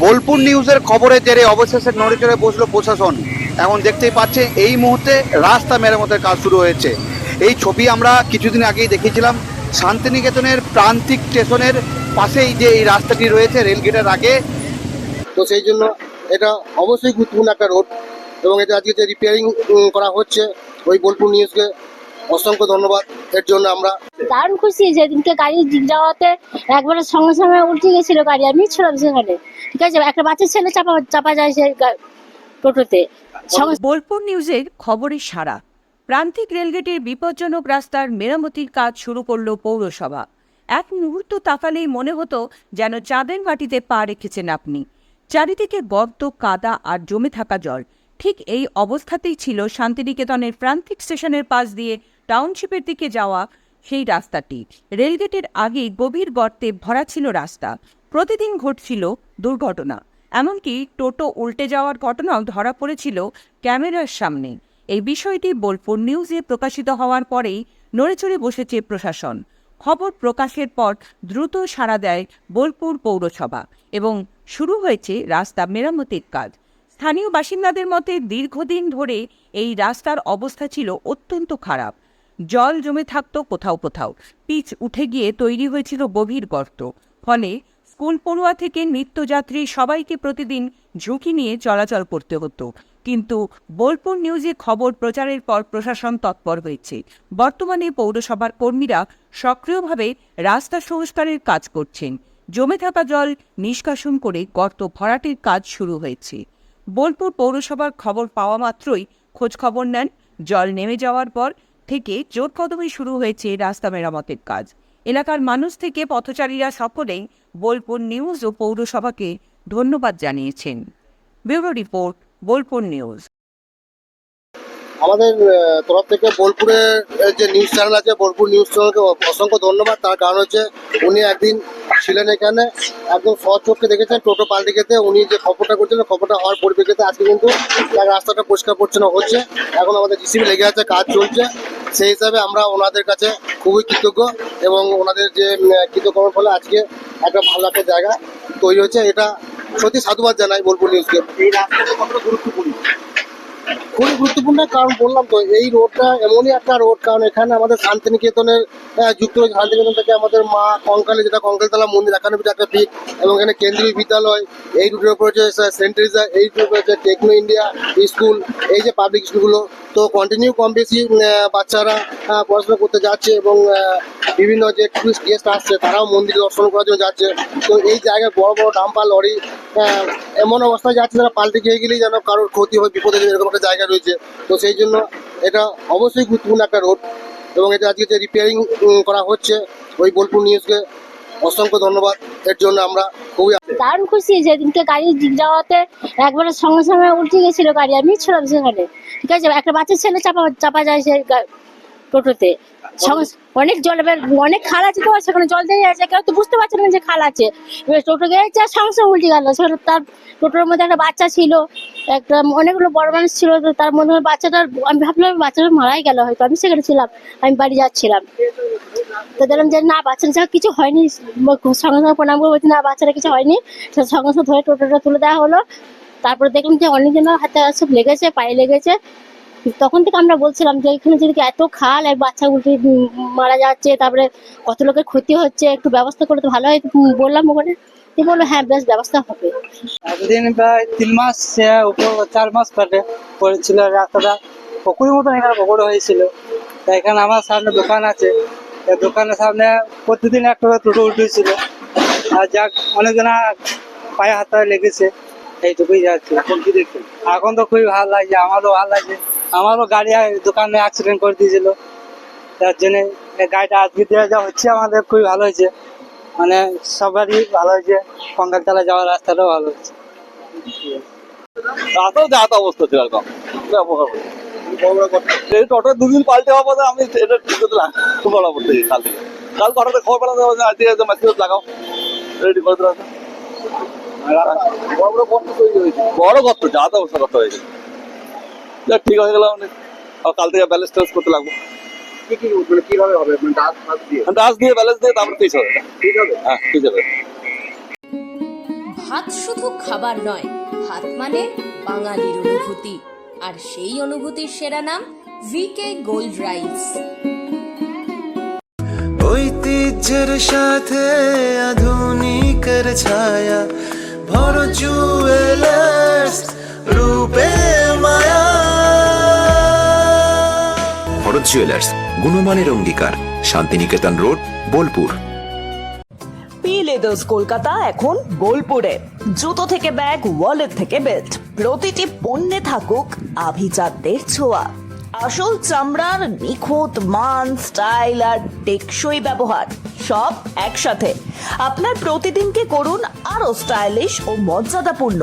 বোলপুর নিউজের খবরের জেরে অবশেষে নড়ে চড়ে বসল প্রশাসন। এখন দেখতেই পাচ্ছে এই মুহূর্তে রাস্তা মেরামতের কাজ শুরু হয়েছে। এই ছবি আমরা কিছুদিন আগেই দেখেছিলাম শান্তিনিকেতনের প্রান্তিক স্টেশনের পাশেই যে এই রাস্তাটি রয়েছে রেলগেটের আগে, তো সেই জন্য এটা অবশ্যই গুরুত্বপূর্ণ একটা রোড এবং এটা আজকে যে রিপেয়ারিং করা হচ্ছে ওই বোলপুর নিউজকে অসংখ্য ধন্যবাদ। এর জন্য আমরা দারুণ খুশি যেদিনকে গাড়ি যাওয়াতে একবারে সঙ্গে সঙ্গে উল্টে গেছিল গাড়ি আমি ছিলাম সেখানে। ঠিক আছে? একটা বাচ্চা ছেলে চাপা চাপা যায় সে টোটোতে। বোলপুর নিউজের খবরের সারা প্রান্তিক রেলগেটের বিপজ্জনক রাস্তার মেরামতির কাজ শুরু করল পৌরসভা। এক মুহূর্ত তাকালেই মনে হতো যেন চাঁদের মাটিতে পা রেখেছেন আপনি। চারিদিকে গর্ত কাদা আর জমে থাকা জল। ঠিক এই অবস্থাতেই ছিল শান্তিনিকেতনের প্রান্তিক স্টেশনের পাশ দিয়ে টাউনশিপের দিকে যাওয়া সেই রাস্তাটি। রেলগেটের আগে গভীর গর্তে ভরা ছিল রাস্তা। প্রতিদিন ঘটছিল দুর্ঘটনা। এমনকি টোটো উল্টে যাওয়ার ঘটনাও ধরা পড়েছিল ক্যামেরার সামনে। এই বিষয়টি বোলপুর নিউজে প্রকাশিত হওয়ার পরেই নড়েচড়ে বসেছে প্রশাসন। খবর প্রকাশের পর দ্রুত সাড়া দেয় বোলপুর পৌরসভা এবং শুরু হয়েছে রাস্তা মেরামতির কাজ। স্থানীয় বাসিন্দাদের মতে দীর্ঘদিন ধরে এই রাস্তার অবস্থা ছিল অত্যন্ত খারাপ। জল জমে থাকতো কোথাও কোথাও। পিচ উঠে গিয়ে তৈরি হয়েছিল গভীর গর্ত। ফলে স্কুল পড়ুয়া থেকে নিত্যযাত্রী সবাইকে প্রতিদিন ঝুঁকি নিয়ে চলাচল করতে হতো। কিন্তু বোলপুর নিউজে খবর প্রচারের পর প্রশাসন তৎপর হয়েছে। বর্তমানে পৌরসভার কর্মীরা সক্রিয়ভাবে রাস্তা সংস্কারের কাজ করছেন। জমে থাকা জল নিষ্কাশন করে গর্ত ভরাটের কাজ শুরু হয়েছে। বোলপুর পৌরসভার খবর পাওয়া মাত্রই খোঁজ খবর নেন। জল নেমে যাওয়ার পর থেকে জোর কদমে শুরু হয়েছে রাস্তা মেরামতের কাজ। এলাকার মানুষ থেকে পথচারীরা সকলেই বোলপুর নিউজ ও পৌরসভাকে ধন্যবাদ জানিয়েছেন। Bureau report Bolpur news. আমাদের তরফ থেকে বোলপুরের আহ, যে নিউজ চ্যানেল আছে বোলপুর নিউজ চ্যানেলকে অসংখ্য ধন্যবাদ। তার কারণ হচ্ছে উনি একদিন ছিলেন এখানে একদম সচক্ষে দেখেছেন টোটো পাল্টে খেতে। উনি যে খবরটা করছিলেন খবরটা হওয়ার পরিপ্রেক্ষিতে আজকে কিন্তু রাস্তাটা পরিষ্কার পরিচ্ছন্ন হচ্ছে। এখন আমাদের জিসিবি লেগে আছে কাজ চলছে। সেই হিসাবে আমরা ওনাদের কাছে খুবই কৃতজ্ঞ এবং ওনাদের যে কৃতজ্ঞতার ফলে আজকে একটা ভালো একটা জায়গা তৈরি হচ্ছে এটা সত্যি সাধুবাদ জানাই বোলপুর নিউজকে। এই রাস্তাটা কতটা খুবই গুরুত্বপূর্ণ, কারণ বললাম তো, এই রোডটা এমনই একটা রোড, কারণ এখানে আমাদের শান্তিনিকেতনের যুক্ত শান্তিনিকেতন থেকে আমাদের মা কঙ্কালে যেটা কঙ্কালতলা মন্দির একানব্বই একটা পিক এবং এখানে কেন্দ্রীয় বিদ্যালয়, এই রুটের উপর যে সেন্ট টেরিজা এই রুটের উপর যে টেকনো ইন্ডিয়া স্কুল এই যে পাবলিক স্কুলগুলো তো কন্টিনিউ কম বেশি বাচ্চারা পড়াশোনা করতে যাচ্ছে এবং বিভিন্ন যে টুরিস্ট গেস্ট আসছে, তারাও মন্দির দর্শন করার জন্য যাচ্ছে। তো এই জায়গায় বড় বড় ডাম্পার লরি এমন অবস্থায় যাচ্ছে যারা পাল্টে গিয়ে গেলেই যেন কারোর ক্ষতি হয়, বিপদে এরকম একটা জায়গা রয়েছে। তো সেই জন্য এটা অবশ্যই গুরুত্বপূর্ণ একটা রোড এবং এটা আজকে যে রিপেয়ারিং করা হচ্ছে, ওই বোলপুর নিউজকে অসংখ্য ধন্যবাদ। এর জন্য আমরা খুবই দারুণ খুশি, যেদিনকে গাড়ি যাওয়াতে একবারে সঙ্গে সঙ্গে উল্টে গেছিল গাড়ি আমি ছিলাম সেখানে। ঠিক আছে? একটা বাচ্চা ছেলে চাপা চাপা যায় সে গা- টোটোতে। সঙ্গে অনেক জল এবার অনেক খাল আছে তো সেখানে জল দিয়ে আছে কেউ তো বুঝতে পারছে না যে খাল আছে। এবার টোটো গেছে আর সঙ্গে সঙ্গে উল্টে গেল। সেখানে তার টোটোর মধ্যে একটা বাচ্চা ছিল একটা অনেকগুলো বড় মানুষ ছিল তো তার মধ্যে বাচ্চাটার আমি ভাবলাম বাচ্চাটা মারাই গেল হয়তো আমি সেখানে ছিলাম আমি বাড়ি যাচ্ছিলাম। তো দেখলাম যে না বাচ্চাটা যা কিছু হয়নি। সঙ্গে সঙ্গে প্রণাম করে বলছি না বাচ্চাটা কিছু হয়নি। সঙ্গে সঙ্গে ধরে টোটোটা তুলে দেওয়া হলো। তারপরে দেখলাম যে অনেকজনের হাতে সব লেগেছে পায়ে লেগেছে। তখন থেকে আমরা বলছিলাম যে এখানে যদি এত খাল আর বাচ্চা উল্টে মারা যাচ্ছে তারপরে কত লোকের ক্ষতি হচ্ছে একটু ব্যবস্থা করলে তো ভালো হয় বললাম ওখানে। দিয়ে বলল হ্যাঁ বেশ ব্যবস্থা হবে। এতদিন প্রায় তিন মাস চার মাস কাটে পড়েছিল রাস্তাটা। পুকুরের মতন এখানে পুকুর হয়েছিল। তা এখানে আমার সামনে দোকান আছে। দোকানের সামনে প্রতিদিন একটা করে টোটো উঠেছিল। আর যাক অনেকজনা পায়ে হাত লেগেছে। এইটুকুই যাচ্ছে এখন কি দেখছেন? এখন তো খুবই ভালো লাগছে আমারও ভালো লাগছে। আমারও গাড়ি দোকানে অ্যাক্সিডেন্ট করে দিয়েছিল। তার জন্য গাড়িটা আজকে দেওয়া যা হচ্ছে আমাদের খুবই ভালো হয়েছে। মানে সবারই ভালো হয়েছে। পঙ্গালতলা যাওয়ার রাস্তাটাও ভালো হচ্ছে রাস্তাও যাতা অবস্থা ছিল এরকম। টোটো দুদিন পাল্টে হওয়ার পরে আমি এটা ঠিক করতে লাগলাম বড় কাল থেকে। কাল হঠাৎ খবর পেলাম আজকে যে মেসেজ লাগাও। রেডি করে দিলাম। বড় গর্ত তৈরি হয়েছে। বড় গর্ত যাতা অবস্থা করতে হয়েছে। যাক, ঠিক হয়ে গেলাম আর কাল থেকে ব্যালেন্স টেস্ট করতে লাগবো। কি কি মানে কীভাবে হবে? মানে দাঁত ফাঁত দিয়ে? দাস দিয়ে ব্যালেন্স দিয়ে তারপরে পিস হবে। ঠিক হবে? হ্যাঁ ঠিক হবে। ভাত শুধু খাবার নয় ভাত মানে বাঙালির অনুভূতি। আর সেই অনুভূতির সেরা নাম ভিকে গোল্ড রাইস ঐতিহ্যের সাথে আধুনিকের ছায়া ভর জুয়েলার্স ভরত জুয়েলার্স, গুণমানের অঙ্গীকার, শান্তিনিকেতন রোড, বোলপুর। লেদার্স কলকাতা এখন বোলপুরে। জুতো থেকে ব্যাগ ওয়ালেট থেকে বেল্ট প্রতিটি পণ্যে থাকুক আভিজাতদের ছোঁয়া। আসল চামড়ার নিখুঁত মান স্টাইল আর টেকসই ব্যবহার, সব একসাথে। আপনার প্রতিদিনকে করুন আরও স্টাইলিশ ও মর্যাদাপূর্ণ।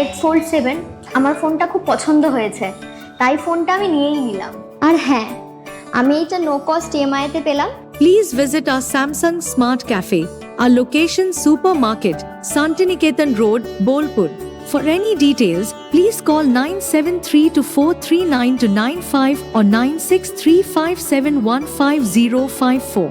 জেড ফোল্ড সেভেন আমার ফোনটা খুব পছন্দ হয়েছে তাই ফোনটা আমি নিয়েই নিলাম আর হ্যাঁ আমি এইটা নো কস্ট ইএমআইতে পেলাম Please visit our Samsung Smart Cafe, our location Supermarket, Santiniketan Road, Bolpur. For any details, please call 973 439 95 or 9635715054.